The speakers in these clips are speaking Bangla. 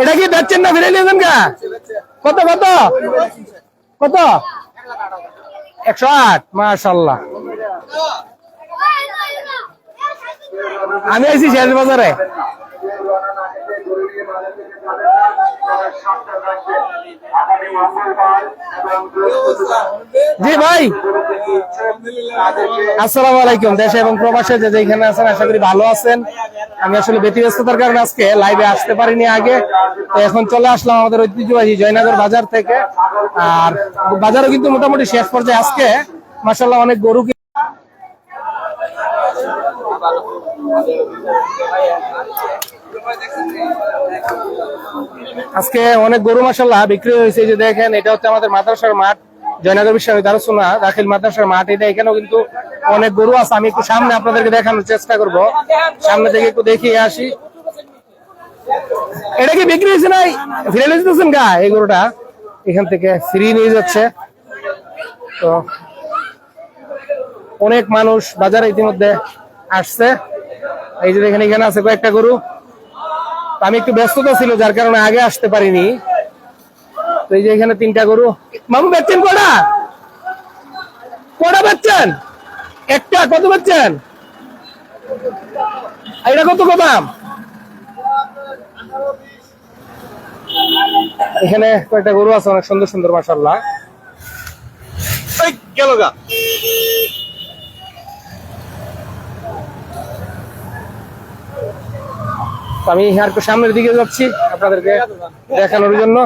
এটা কি বেচছেন না ফিরে নিয়েছেন কা? কত কত? কত? একশো আট মাশাল্লাহ আমি আছি শেষ বাজারে। জি ভাই। আসসালামু আলাইকুম, দেশে এবং প্রবাসে যে যেখানে আছেন, আশা করি ভালো আছেন। আমি আসলে ব্যতিব্যস্ততার কারণে আজকে লাইভে আসতে পারিনি আগে। তো এখন চলে আসলাম আমাদের ঐতিহ্যবাহী জয়নগর বাজার থেকে। আর বাজারও কিন্তু মোটামুটি শেষ পর্যায়ে আজকে। মাসাল্লাহ অনেক গরু আজকে অনেক গরু মাসাল্লাহ বিক্রি হয়েছে যে দেখেন, এটা হচ্ছে আমাদের মাদ্রাসার মাঠ, জয়নগর বিশ্ববিদ্যালয় দারুসুনা দাখিল মাদ্রাসার মাঠ, এটা এখানেও কিন্তু অনেক গরু আছে, আমি একটু সামনে আপনাদেরকে দেখানোর চেষ্টা করব। সামনে থেকে একটু দেখিয়ে আসি। এটা কি বিক্রি হয়েছে নাই? ফিরে নিয়ে যেতেছেন গা, এই গরুটা। এখান থেকে ফ্রি নিয়ে যাচ্ছে। তো, অনেক মানুষ বাজারে ইতিমধ্যে আসছে। এই যে দেখেন, এখানে আছে কয়েকটা গরু। আমি একটু ব্যস্ততা ছিল, যার কারণে আগে আসতে পারিনি। তো এই যে এখানে তিনটা গরু। মামু, বেচছেন কটা? কটা বেচছেন? একটা, কত বেচছেন? এটা কত দাম? এখানে কয়েকটা গরু আছে, অনেক সুন্দর সুন্দর মাসাল্লাহ গেল গা। আমি আর একটু সামনের দিকে যাচ্ছি আপনাদেরকে দেখানোর জন্য।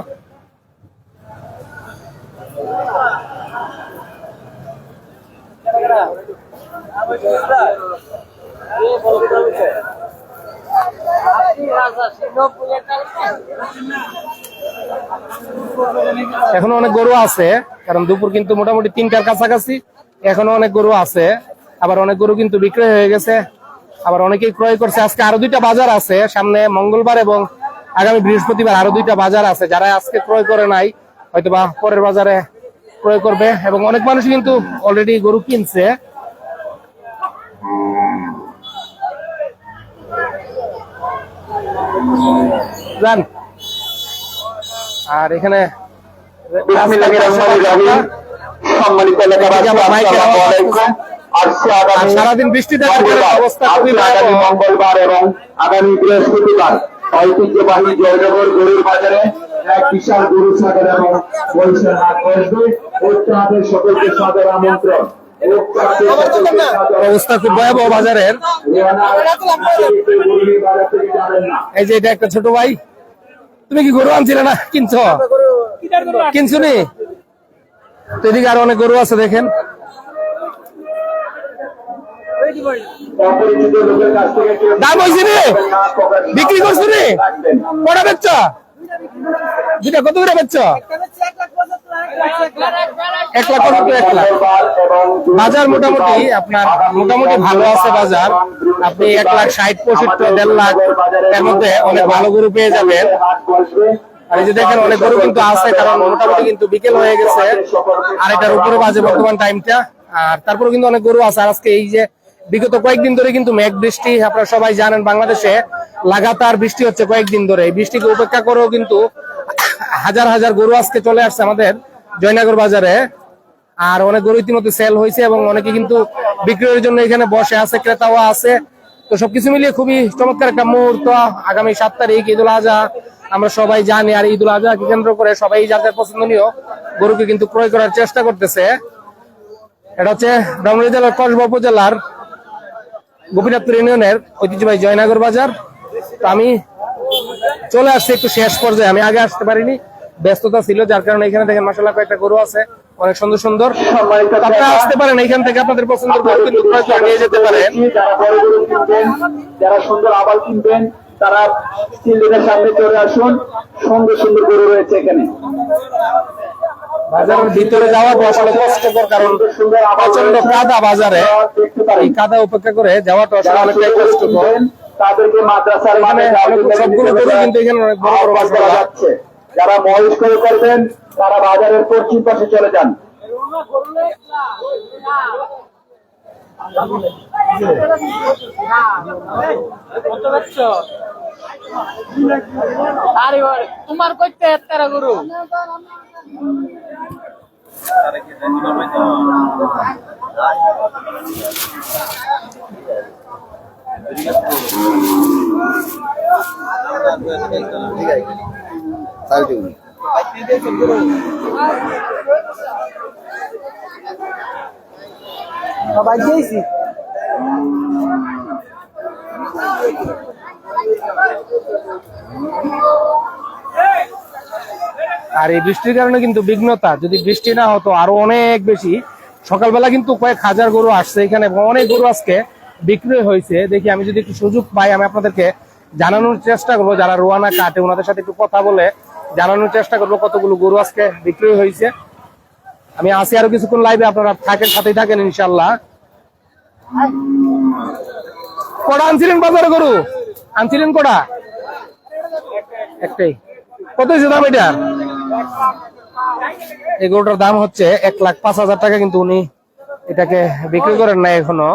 এখনও অনেক গরু আছে, কারণ দুপুর কিন্তু মোটামুটি তিনটার কাছাকাছি। এখনও অনেক গরু আছে, আবার অনেক গরু কিন্তু বিক্রয় হয়ে গেছে। আবার অনেকেই ক্রয় করছে। আজকে আরও দুইটা বাজার আছে। সামনে মঙ্গলবার এবং আগামী বৃহস্পতিবার আরও দুইটা বাজার আছে। যারা আজকে ক্রয় করে নাই হয়তো বা পরের বাজারে ক্রয় করবে এবং অনেক মানুষ কিন্তু অলরেডি গরু কিনছে। যান আর এখানে সম্মানিত সারাদিন বৃষ্টি থাকার অবস্থা খুবই আগামী মঙ্গলবার এবং আগামী বৃহস্পতিবার ঐতিহ্যবাহী জয়নগর গরুর বাজারে এক বিশাল গরু সাগর এবং হাট বসবে। উত্তরাদের সকলকে সাদর আমন্ত্রণ। অবস্থা খুব ভয়াবহ বাজারের। এই যে এটা একটা ছোট ভাই। তুমি কি গরু আনছিলে না? কিনছো? কিনছো নি? তো এদিকে আরও অনেক গরু আছে দেখেন অপরিচিত লোকের কাছ থেকে কেউ দাম হয়েছে রে। বিক্রি করছ রে। কটা বেচছ দুটা কত করে বেচছ এক লাখ এক লাখ। বাজার মোটামুটি আপনার মোটামুটি ভালো আছে বাজার আপনি এক লাখ ষাট পঁয়ষট্টি দেড় লাখ। এর মধ্যে অনেক ভালো গরু পেয়ে যাবেন। আর এই যে দেখেন অনেক গরু কিন্তু আছে কারণ মোটামুটি কিন্তু বিকেল হয়ে গেছে। আর এটার উপরে বাজে বর্তমান টাইমটা আর তারপরে কিন্তু অনেক গরু আছে। আর আজকে এই যে বিগত কয়েকদিন ধরে কিন্তু মেঘ বৃষ্টি, আপনারা সবাই জানেন বাংলাদেশে লাগাতার বৃষ্টি হচ্ছে কয়েকদিন ধরে। এই বৃষ্টিকে উপেক্ষা করেও কিন্তু হাজার হাজার গরু আজকে চলে আসছে আমাদের জয়নগর বাজারে। আর অনেক গরু ইতিমধ্যে সেল হয়েছে এবং অনেকে কিন্তু বিক্রয়ের জন্য এখানে বসে আছে, ক্রেতাও আছে। তো সবকিছু মিলিয়ে খুবই চমৎকার একটা মুহূর্ত। আগামী সাত তারিখ ঈদুল আজহা, আমরা সবাই জানি, আর ঈদুল আজহাকে কেন্দ্র করে সবাই যাদের পছন্দনীয় গরুকে কিন্তু ক্রয় করার চেষ্টা করতেছে। এটা হচ্ছে ব্রাহ্মণী জেলার কসবা উপজেলার গোপীনাথপুর ইউনিয়নের ঐতিহ্যবাহী জয়নগর বাজার। তো আমি চলে আসছি একটু শেষ পর্যায়ে। আমি আগে আসতে পারিনি, ব্যস্ততা ছিল, যার কারণে এখানে দেখেন মাসাল্লাহ কয়েকটা গরু আছে, অনেক সুন্দর সুন্দর। আপনারা আসতে পারেন, এখান থেকে আপনাদের পছন্দের গরু কিন্তু ক্রয় করে নিয়ে যেতে পারেন। যারা সুন্দর আবাল কিনবেন, তারা সিলিন্ডারের সামনে চলে আসুন। সুন্দর সুন্দর গরু রয়েছে এখানে। বাজারের ভিতরে যাওয়া আসলে কষ্টকর কারণ প্রচণ্ড কাদা বাজারে। এই কাদা উপেক্ষা করে যাওয়াটা আসলে যারা অনেকটাই কষ্টকর। কিনবেন, তাদেরকে মাদ্রাসার মানে সবগুলো গরু কিন্তু এখানে অনেক বড় বড় আহ্বান করা যাচ্ছে যারা মহিষ করে করবেন তারা বাজারের পশ্চিম পাশে চলে যান। তোমার কইতে এত্তারা গরু? সবাই দিয়েছি আর এই বৃষ্টির কারণে কিন্তু বিঘ্নতা, যদি বৃষ্টি না হতো আরও অনেক বেশি। সকালবেলা কিন্তু কয়েক হাজার গরু আসছে, এখানে অনেক গরু আজকে বিক্রি হয়েছে। দেখি, আমি যদি একটু সুযোগ পাই, আমি আপনাদেরকে জানানোর চেষ্টা করব, যারা রোয়ানা কাটে, ওনাদের সাথে একটু কথা বলে জানানোর চেষ্টা করব, কতগুলো গরু আজকে বিক্রি হয়েছে। আমি আসি আরও কিছুক্ষণ লাইভে আপনারা থাকেন, সাথেই থাকেন ইনশাল্লাহ কটা আনছিলেন বাজারে গরু? আনছিলেন কটা? একটাই। কত হয়েছে দাম এটার এই গরুটার দাম হচ্ছে এক লাখ পাঁচ হাজার টাকা, কিন্তু উনি এটাকে বিক্রি করেন না এখনও।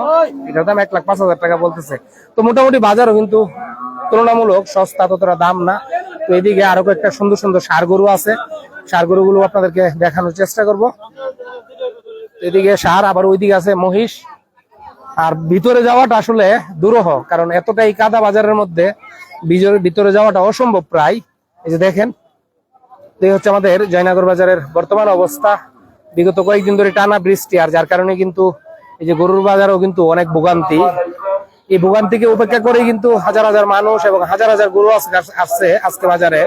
এটার দাম এক লাখ পাঁচ হাজার টাকা বলতেছে। তো মোটামুটি বাজারও কিন্তু তুলনামূলক সস্তা, ততটা দাম না। তো এদিকে আরও কয়েকটা সুন্দর সুন্দর সার গরু আছে। সার গরুগুলো আপনাদেরকে দেখানোর চেষ্টা করব। এদিকে সার, আবার ওইদিকে আছে মহিষ। আর ভিতরে যাওয়াটা আসলে দুরূহ, কারণ এতটাই কাদা বাজারের মধ্যে ভিতরে যাওয়াটা অসম্ভব প্রায়। এই যে দেখেন তো হচ্ছে আমাদের জয়নগর বাজারের বর্তমান অবস্থা। বিগত কয়েকদিন ধরে টানা বৃষ্টি, আর যার কারণে কিন্তু এই যে গরুর বাজারও কিন্তু অনেক ভোগান্তি। এই ভোগান্তিকে উপেক্ষা করে কিন্তু হাজার হাজার মানুষ এবং হাজার হাজার গরু আসছে আজকে বাজারে।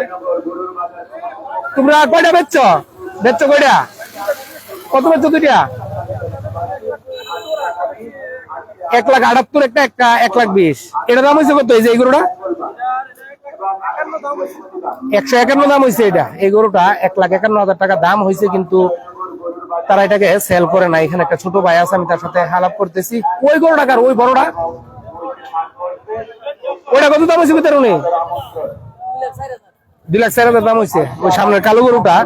তোমরা কয়টা বেচছ? বেচছ কয়টা? কত বেচছ দুইটা? এক লাখ আটাত্তর একটা একটা এক লাখ বিশ। এটা দাম হয়েছে কত? এই যে এই গরুটা? একশো একান্ন দাম হয়েছে এটা। এই গরুটা এক লাখ একান্ন হাজার টাকা দাম হয়েছে কিন্তু তারা এটাকে সেল করে না এখানে একটা ছোট ভাই আছে, আমি তার সাথে আলাপ করতেছি। ওই কার? ওই বড়টা? কত দাম হয়েছে ভিতরে দুই লাখ চার হাজার দাম হয়েছে ওই সামনের কালো গরুটা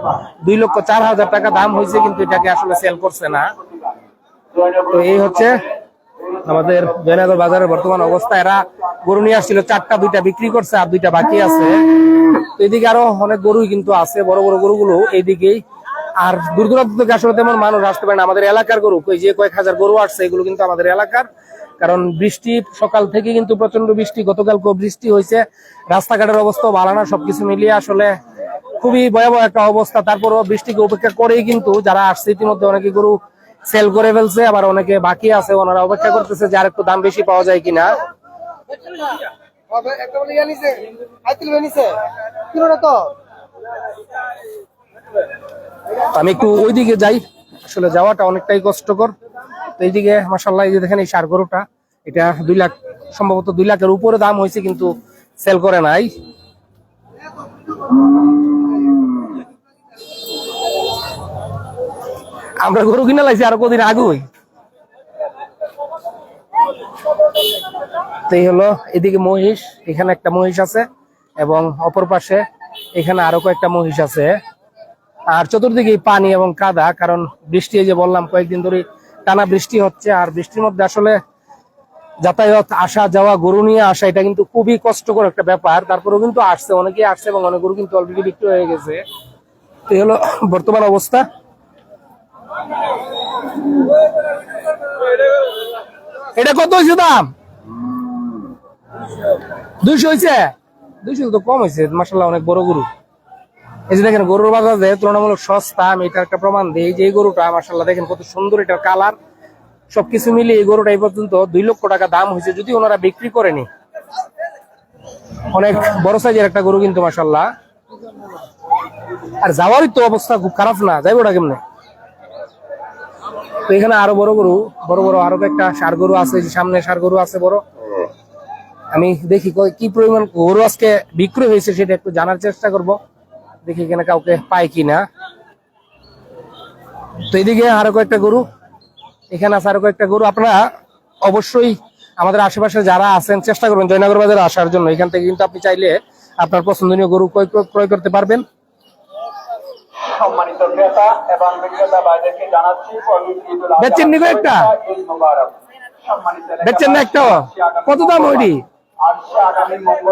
দুই লক্ষ চার হাজার টাকা দাম হয়েছে কিন্তু এটাকে আসলে সেল করছে না। তো এই হচ্ছে আমাদের জয়নগর বাজারের বর্তমান অবস্থা, এরা গরু নিয়ে আসছিল, চারটা, দুইটা বিক্রি করছে আর দুইটা বাকি আছে। তো এদিকে আরও অনেক গরুই কিন্তু আছে, বড় বড় গরুগুলো এইদিকেই আর দূর দূরান্ত থেকে আসলে তেমন মানুষ আসতে পারে না। আমাদের এলাকার গরু যে কয়েক হাজার গরু আসছে, এগুলো কিন্তু আমাদের এলাকার। কারণ বৃষ্টি, সকাল থেকে কিন্তু প্রচণ্ড বৃষ্টি গতকালকে বৃষ্টি হয়েছে। রাস্তাঘাটের অবস্থা ভালো না, সবকিছু মিলিয়ে আসলে খুবই ভয়াবহ একটা অবস্থা। তারপরও বৃষ্টিকে উপেক্ষা করেই কিন্তু যারা আসছে, ইতিমধ্যে অনেকে গরু সেল করে ফেলছে আবার অনেকে বাকি আছে ওনারা অপেক্ষা করতেছে যে আর একটু দাম বেশি পাওয়া যায় কিনা। আমি একটু ওইদিকে যাই আসলে যাওয়াটা অনেকটাই কষ্টকর। তো এইদিকে মাসাল্লাহ এই যে দেখেন এই সার গরুটা এটা দুই লাখ সম্ভবত দুই লাখের উপরে দাম হয়েছে কিন্তু সেল করে নাই। আমরা গরু কিনা লাগছি আর কদিন আগুই। হলো এদিকে মহিষ, এখানে একটা মহিষ আছে এবং অপর পাশে এখানে আরও কয়েকটা মহিষ আছে। আর চতুর্দিকে পানি এবং কাদা, কারণ বৃষ্টি যে বললাম, কয়েকদিন ধরে টানা বৃষ্টি হচ্ছে, আর বৃষ্টির মধ্যে আসলে যাতায়াত, আসা যাওয়া, গরু নিয়ে আসা, এটা কিন্তু খুবই কষ্টকর একটা ব্যাপার। তারপরেও কিন্তু আসছে, অনেকেই আসছে এবং অনেক গরু কিন্তু অলরেডি বিক্রি হয়ে গেছে। তো হলো বর্তমান অবস্থা। এটা কত হয়েছে দাম? দুইশো হয়েছে দুইশো তো কম হয়েছে মাসাল্লাহ অনেক বড় গরু। এই যে দেখেন, গরুর বাজারে তুলনামূলক সস্তা, আমি এটার একটা প্রমাণ দিই। যে এই গরুটা মাসাল্লাহ দেখেন কত সুন্দর এটার কালার। সবকিছু মিলিয়ে এই গরুটা এই পর্যন্ত দুই লক্ষ টাকা দাম হয়েছে যদি ওনারা বিক্রি করেনি অনেক বড় সাইজের একটা গরু কিন্তু মাসাল্লাহ আর যাওয়ারই তো অবস্থা খুব খারাপ না, যাইব ওটা কেমনে? তো এখানে আরও বড় গরু, বড় বড় আরও একটা সার গরু আছে সামনে সার গরু আছে বড়। আমি দেখি কি পরিমাণ গরু আজকে বিক্রি হয়েছে সেটা একটু জানার চেষ্টা করব। দেখি এখানে কাউকে পাই কিনা। তো এদিকে আরও কয়েকটা গরু, এখানে আছে আরও কয়েকটা গরু। আপনারা অবশ্যই আমাদের আশেপাশে যারা আছেন, চেষ্টা করবেন জয়নগর বাজারে আসার জন্য। এখান থেকে কিন্তু আপনি চাইলে আপনার পছন্দনীয় গরু ক্রয় করতে পারবেন। সম্মানিত ক্রেতা এবং বিক্রেতা ভাইদেরকে জানাচ্ছি বেচেন নি গো একটা? বেচছেন না একটা? কত দাম ওইটি?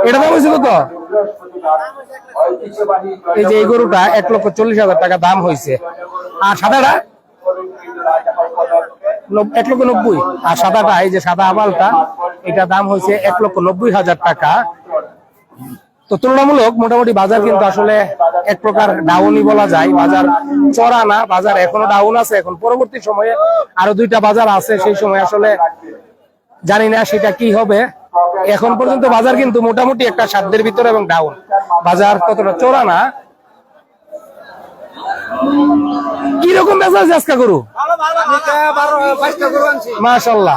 এটা দাম হয়েছে কত? এই যে এই গরুটা এক লক্ষ চল্লিশ হাজার টাকা দাম হয়েছে। আর সাদাটা? এক লক্ষ নব্বই। আর সাদাটা এই যে সাদা আবালটা এটা দাম হয়েছে এক লক্ষ নব্বই হাজার টাকা। তো তুলনামূলক মোটামুটি বাজার কিন্তু আসলে এক প্রকার ডাউনই বলা যায়। বাজার চড়া না বাজার এখনও ডাউন আছে। এখন পরবর্তী সময়ে আরও দুইটা বাজার আছে। সেই সময় আসলে জানি না সেটা কি হবে। এখন পর্যন্ত বাজার কিন্তু মোটামুটি একটা সাধ্যের ভিতরে এবং ডাউন বাজার কতটা চড়া না কি রকম বেচা আছে আজকে গরু? মাশাল্লাহ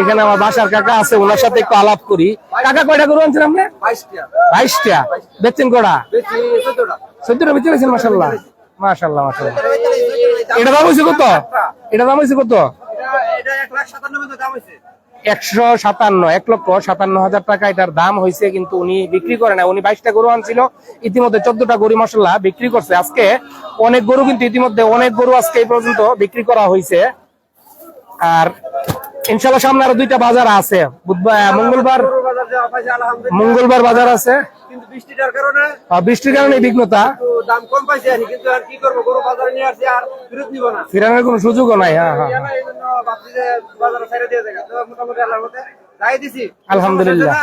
এখানে আমার বাসার কাকা আছে, ওনার সাথে একটু আলাপ করি। কাকা কয়টা গরু আনছেন আপনি? বাইশটা। বেচছেন কটা? চোদ্দটা বেচে গেছেন মাসাল্লাহ মাসাল্লাহ মাসাল্লাহ এটা দাম হয়েছে কত? এটা দাম হয়েছে কত? একশো সাতান্ন, এক লক্ষ সাতান্ন হাজার টাকা এটার দাম হয়েছে কিন্তু উনি বিক্রি করে না উনি বাইশটা গরু আনছিল, ইতিমধ্যে চোদ্দটা গরু মশলা বিক্রি করছে। আজকে অনেক গরু কিন্তু ইতিমধ্যে অনেক গরু আজকে এই পর্যন্ত বিক্রি করা হয়েছে আর ইনশাল্লাহ সামনে আরও দুইটা বাজার আছে। বুধবার, মঙ্গলবার মঙ্গলবার বাজার আছে। কিন্তু বৃষ্টিটার কারণে বৃষ্টির কারণে বিঘ্নতা? দাম কম পাইছে আর কিন্তু আর কি করব? গরু বাজারে নিয়ে আসছি আর ফেরত নিব না। ফেরানোর কোনো সুযোগও নাই হ্যাঁ হ্যাঁ এই জন্য ভাবছি যে বাজারে ছেড়ে দিয়ে যাবে তো মোটামুটি আল্লাহর মতে যাই দিছি। আলহামদুলিল্লাহ।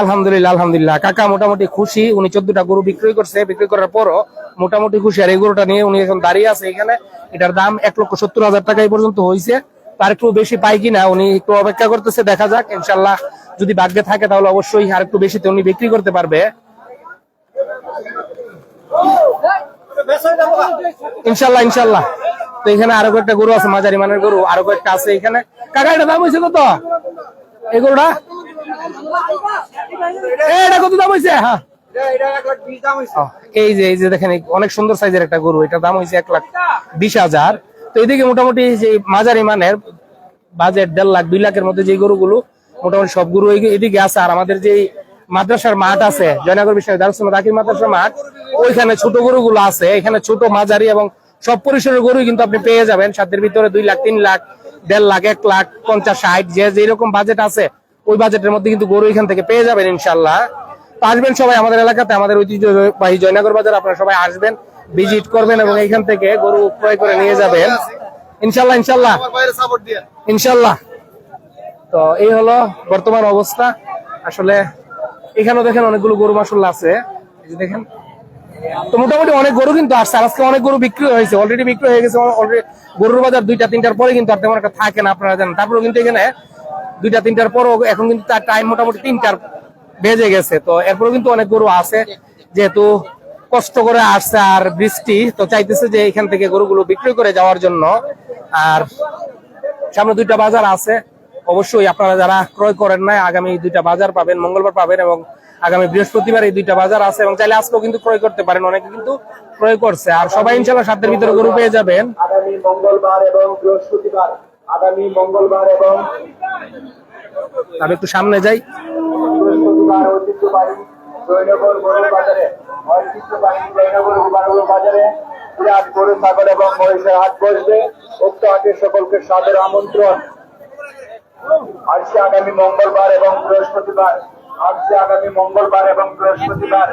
আলহামদুলিল্লাহ আলহামদুলিল্লাহ। কাকা মোটামুটি খুশি উনি চোদ্দটা গরু বিক্রি করছে। বিক্রি করার পরও মোটামুটি খুশি। আর এই গরুটা নিয়ে উনি এখন দাঁড়িয়ে আছে এখানে। এটার দাম এক লক্ষ সত্তর হাজার টাকা এই পর্যন্ত হয়েছে। তার একটু বেশি পাই কিনা উনি একটু অপেক্ষা করতেছে। দেখা যাক ইনশাল্লাহ যদি ভাগ্যে থাকে, তাহলে অবশ্যই আর একটু বেশিতে উনি বিক্রি করতে পারবে। ইনশাল্লাহ ইনশাল্লাহ। তো এখানে আরও কয়েকটা গরু আছে, মাঝারি মানের গরু, আরও কয়েকটা আছে এখানে। কাকা, এটা দাম হয়েছে কত? এই গরুটা? এটা কত দাম হয়েছে? হ্যাঁ। এটা- এটা এই যে এই যে দেখেন অনেক সুন্দর সাইজের একটা গরু এটার দাম হয়েছে এক লাখ বিশ হাজার। তো এদিকে মোটামুটি যে মাঝারি মানের বাজেট দেড় লাখ, দুই লাখের মধ্যে যে গরুগুলো মোটামুটি গরু এদিকে আছে। আর আমাদের যে মাদ্রাসার মাঠ আছে, জয়নগর বিশ্ব দারুসুল দাকির মাদ্রাসার মাঠ, ওইখানে ছোট গরুগুলো আছে। এখানে ছোট মাঝারি এবং সব পরিসরের গরু কিন্তু আপনি পেয়ে যাবেন। সাতের ভিতরে দুই লাখ, তিন লাখ, দেড় লাখ, এক লাখ, পঞ্চাশ, ষাট, যে যেরকম বাজেট আছে, ওই বাজেটের মধ্যে কিন্তু গরু এখান থেকে পেয়ে যাবেন ইনশাল্লাহ আসবেন সবাই আমাদের এলাকাতে, আমাদের ঐতিহ্যবাহী জয়নগর বাজার আপনারা সবাই আসবেন ভিজিট করবেন এবং এখান থেকে গরু ক্রয় করে নিয়ে যাবেন। ইনশাল্লাহ ইনশাল্লাহ ইনশাল্লাহ তো এই হলো বর্তমান অবস্থা। আসলে এখানেও দেখেন অনেকগুলো গরু মাসাল্লাহ আছে। দেখেন। তো মোটামুটি অনেক গরু কিন্তু আসছে। আজকে অনেক গরু বিক্রি হয়েছে। অলরেডি বিক্রি হয়ে গেছে। অলরেডি গরুর বাজার দুইটা, তিনটার পরে কিন্তু আর তেমন একটা থাকে না, আপনারা জানেন। তারপরেও কিন্তু এখানে দুইটা, তিনটার পরও এখন কিন্তু তার টাইম মোটামুটি তিনটার বেজে গেছে। তো এরপরেও কিন্তু অনেক গরু আছে। যেহেতু কষ্ট করে আসছে আর বৃষ্টি, তো চাইতেছে যে এখান থেকে গরুগুলো বিক্রি করে যাওয়ার জন্য। আর সামনে দুইটা বাজার আছে। অবশ্যই আপনারা যারা ক্রয় করেন না আগামী দুইটা বাজার পাবেন মঙ্গলবার পাবেন এবং আগামী বৃহস্পতিবার এই দুইটা বাজার আছে এবং চাইলে আজকেও কিন্তু ক্রয় করতে পারেন অনেকে কিন্তু ক্রয় করছে। আর সবাই ইনশাল্লাহ সাতের ভিতরে গরু পেয়ে যাবেন। আগামী মঙ্গলবার এবং বৃহস্পতিবার আগামী মঙ্গলবার এবং আমি একটু সামনে যাই। বৃহস্পতিবার ঐতিহ্যবাহী জয়নগর গরুর বাজারে ঐতিহ্যবাহী জয়নগর গরুর বাজারে বিরাট গরু ছাগল এবং মহিষের হাট বসবে। উক্ত হাটে সকলকে সাদর আমন্ত্রণ। আসছে আগামী মঙ্গলবার এবং বৃহস্পতিবার আসছে আগামী মঙ্গলবার এবং বৃহস্পতিবার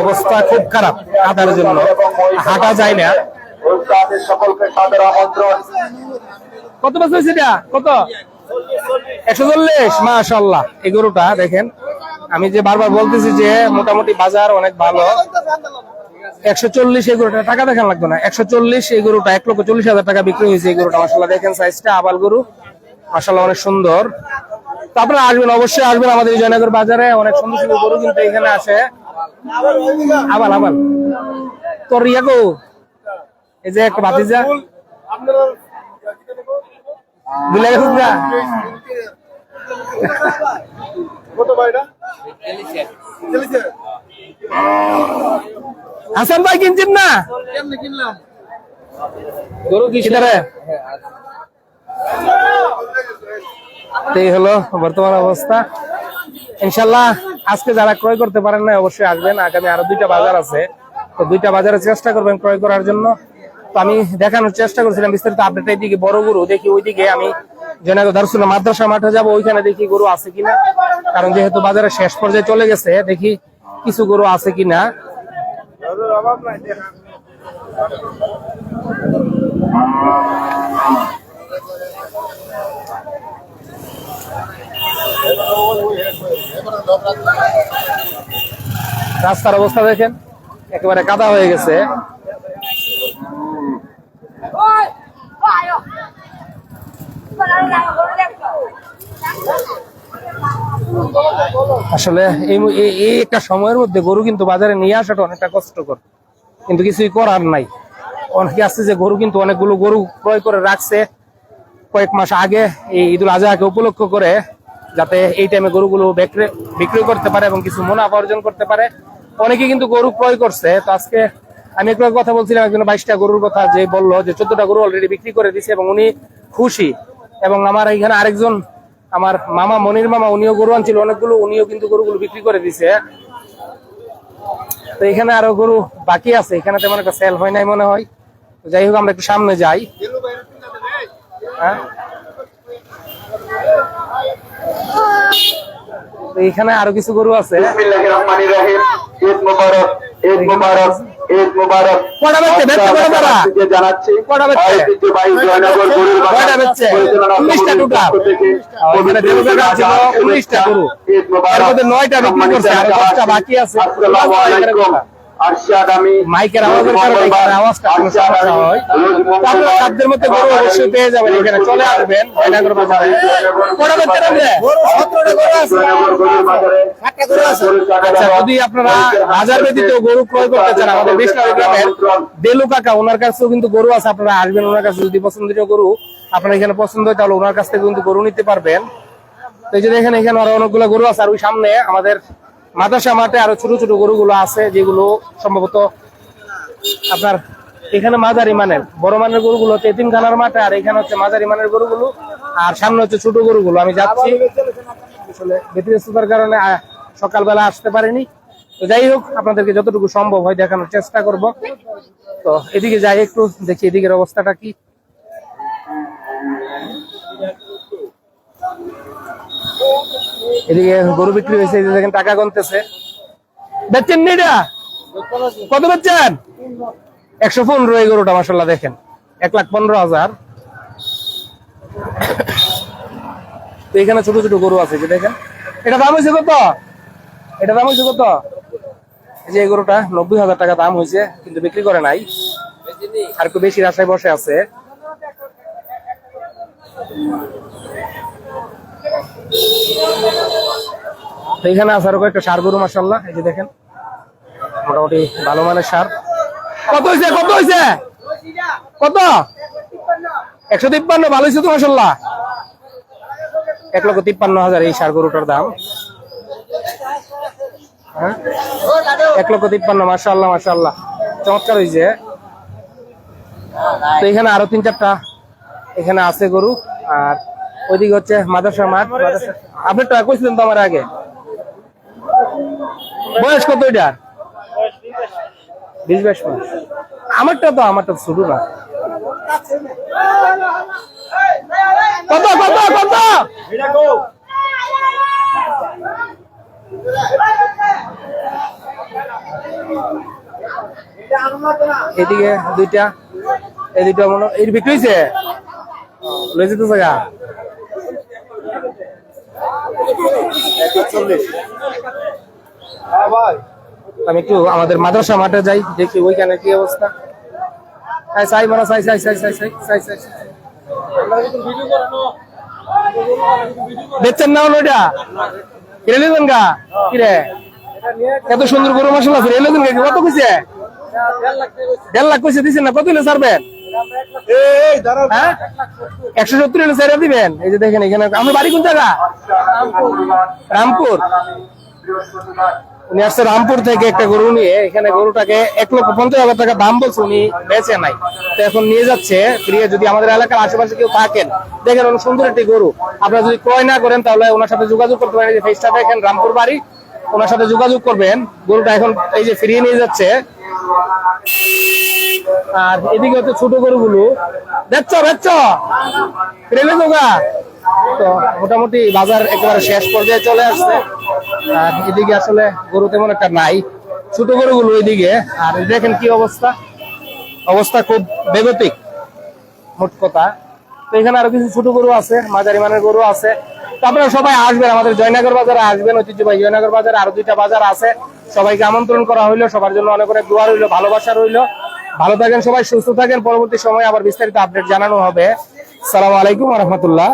অবস্থা খুব খারাপ হাঁটার জন্য। হাঁটা যায় না। সকলকে সাদর আমন্ত্রণ। কত বছর এটা? কত? একশো চল্লিশ মাশাল্লাহ এই গরুটা দেখেন আমি যে বারবার বলতেছি যে মোটামুটি বাজার অনেক ভালো। একশো চল্লিশ এই গরুটা টাকা দেখান লাগবে না। একশো চল্লিশ এই গরুটা এক লক্ষ চল্লিশ হাজার টাকা বিক্রি হয়েছে এই গরুটা মাসাল্লাহ দেখেন সাইজটা আবাল গরু। মাসাল্লাহ অনেক সুন্দর। তো আপনারা আসবেন অবশ্যই আসবেন আমাদের জয়নগর বাজারে। অনেক সুন্দর সুন্দর গরু কিন্তু এখানে আছে। আবার আবাল। তোর ইয়া গো এই যে একটা বাতিজা ভুলে গেছিস না? হাসান ভাই কিনছেন না? গরু কিসে এই হলো বর্তমান অবস্থা। ইনশাল্লাহ আজকে যারা ক্রয় করতে পারেন না অবশ্যই আসবেন। আগামী আরও দুইটা বাজার আছে। তো দুইটা বাজারে চেষ্টা করবেন ক্রয় করার জন্য। তো আমি দেখানোর চেষ্টা করছিলাম, বিস্তারিত আপডেট এইদিকে, বড় গরু দেখি ওইদিকে আমি জয়নগর দারুসুল মাদ্রাসা মাঠে যাব, ওইখানে দেখি গরু আছে কিনা। কারণ যেহেতু বাজারে শেষ পর্যায়ে চলে গেছে, দেখি কিছু গরু আছে কিনা। রাস্তার অবস্থা দেখেন, একেবারে কাদা হয়ে গেছে। আসলে এই একটা সময়ের মধ্যে গরু কিন্তু বাজারে নিয়ে আসাটা অনেকটা কষ্টকর। কিন্তু কিছুই করার নাই। অনেকে আসছে যে গরু কিন্তু অনেকগুলো গরু ক্রয় করে রাখছে। কয়েক মাস আগে এই ঈদুল আজহাকে উপলক্ষ করে যাতে এই টাইমে গরুগুলো বিক্রি করতে পারে এবং কিছু মুনাফা অর্জন করতে পারে। অনেকে কিন্তু গরু ক্রয় করছে। তো আজকে আমি একটু কথা বলছিলাম, একজন বাইশটা গরুর কথা যে বলল যে চোদ্দটা গরু অলরেডি বিক্রি করে দিছে এবং উনি খুশি। এবং আমার এখানে আরেকজন, আমার মামা মনির মামা, উনিও গরু আনছিল, অনেকগুলো উনিও কিন্তু গরুগুলো বিক্রি করে দিছে। তো এখানে আরও গরু বাকি আছে। এখানে তেমন একটা সেল হয় নাই মনে হয়। যাই হোক, আমরা একটু সামনে যাই। হ্যাঁ? এখানে আরও কিছু গরু আছে। নয়টা বিক্রি করছে আর দশটা বাকি আছে। আসসালামু আলাইকুম আরশাদ আমি মাইকের আওয়াজের কারণে আওয়াজটা কোনো সমস্যা হয়। আপনারা সাধ্যের মধ্যে গরু অবশ্যই পেয়ে যাবেন এখানে চলে আসবেন জয়নগর বাজারে। কটা বাচ্চা রাখবে জয়নগর গরুর বাজারে আচ্ছা যদি আপনারা বাজার ব্যতীত গরু ক্রয় করতে চান আমাদের বিষ্ণু গ্রামের দেলু কাকা ওনার কাছেও কিন্তু গরু আছে আপনারা আসবেন ওনার কাছে যদি পছন্দের গরু আপনার এখানে পছন্দ হয় তাহলে ওনার কাছ থেকে কিন্তু গরু নিতে পারবেন। তো এই যে দেখেন এখানে আরও অনেকগুলো গরু আছে আর ওই সামনে আমাদের মাদ্রাসা মাঠে আরও ছোট ছোট গরুগুলো আছে, যেগুলো সম্ভবত আপনার এখানে মাঝারি মানের, বড় মানের গরুগুলো হচ্ছে এতিমখানার মাঠে, আর এখানে হচ্ছে মাঝারি মানের গরুগুলো, আর সামনে হচ্ছে ছোট গরুগুলো। আমি যাচ্ছি। আসলে ব্যতিব্যস্ততার কারণে সকালবেলা আসতে পারিনি। তো যাই হোক, আপনাদেরকে যতটুকু সম্ভব হয় দেখানোর চেষ্টা করব। তো এদিকে যাই, একটু দেখি এদিকের অবস্থাটা কি। এদিকে গরু বিক্রি হয়েছে দেখেন টাকা গুনতেছে। বেচছেন নি এটা কত বেচছেন? একশো পনেরো এই গরুটা মাসাল্লাহ দেখেন। এক লাখ পনেরো হাজার। তো এখানে ছোট ছোট গরু আছে যে দেখেন। এটা দাম হয়েছে কত? এটা দাম হয়েছে কত? এই যে এই গরুটা, নব্বই হাজার টাকা দাম হয়েছে, কিন্তু বিক্রি করে নাই। আর একটু বেশি আশায় বসে আছে। তো এখানে আছে কয়েকটা সার গরু মাসাল্লাহ এই যে দেখেন, মোটামুটি ভালো মানের সার। কত হয়েছে কত হয়েছে কত? একশো তিপ্পান্ন, ভালো হয়েছে তো মাসাল্লাহ এক লক্ষ তিপ্পান্ন হাজার এই সার গরুটার দাম। হ্যাঁ? এক লক্ষ তিপ্পান্ন মাসাল্লাহ মাসাল্লাহ চমৎকার হয়েছে তো এখানে আরও তিন চারটা এখানে আছে গরু, আর ওইদিকে হচ্ছে মাদ্রাসা মাঠ আপনি তো কইছিলেন তো আমার আগে। বয়স কত এটার বিশ বাইশ মাস। আমারটা তো, আমারটা শুরু না। কত কত কত? এদিকে দুইটা এই দুইটা মনে এই বিক্রি হয়েছে লয়েছে তো জায়গা হ্যাঁ, আমি একটু আমাদের মাদ্রাসা মাঠে যাই দেখি ওইখানে কি অবস্থা। হ্যাঁ, সাই সাই সাই সাই সাই সাই সাই সাই দেখছেন না হলো এটা? গা? কিরে এত সুন্দর গরু মাসাল আছে রেলেজন গা কত কইছে? দেড় লাখ কইছে দিচ্ছেন না কত হলে ছাড়বেন একশো সত্তর দিবেন। এই যে দেখেন এখানে আমার বাড়ি কোন জায়গা? রামপুর। উনি আসছে রামপুর থেকে একটা গরু নিয়ে। এখানে গরুটাকে এক লক্ষ পঞ্চাশ হাজার টাকা দাম বলছে, উনি বেচে নাই। তো এখন নিয়ে যাচ্ছে ফিরিয়ে যদি আমাদের এলাকার আশেপাশে কেউ থাকেন। দেখেন অনেক সুন্দর একটি গরু। আপনারা যদি ক্রয় না করেন, তাহলে ওনার সাথে যোগাযোগ করতে পারেন। ফেসটা দেখেন, রামপুর বাড়ি। ওনার সাথে যোগাযোগ করবেন। গরুটা এখন এই যে ফিরিয়ে নিয়ে যাচ্ছে। আর এদিকে হচ্ছে ছোট গরুগুলো। দেখছ দেখছ? রেলে দোকা। তো মোটামুটি বাজার একেবারে শেষ পর্যায়ে চলে আসছে। আর এদিকে আসলে গরু তেমন একটা নাই। ছোট গরুগুলো ওইদিকে। আর দেখেন কি অবস্থা। অবস্থা খুব বেগতিক। মোট কথা। তো এখানে আরও কিছু ছোট গরু আছে, মাঝারি মানের গরু আছে। তো আপনারা সবাই আসবেন, আমাদের জয়নগর বাজারে আসবেন, ঐতিহ্যবাহী জয়নগর বাজারে আরও দুইটা বাজার আছে। সবাইকে আমন্ত্রণ করা হইল, সবার জন্য অনেক অনেক দোয়া রইল, ভালোবাসা রইল। ভালো থাকেন সবাই, সুস্থ থাকেন। পরবর্তী সময় আবার বিস্তারিত আপডেট জানানো হবে। সালাম আলাইকুম রহমতুল্লাহ।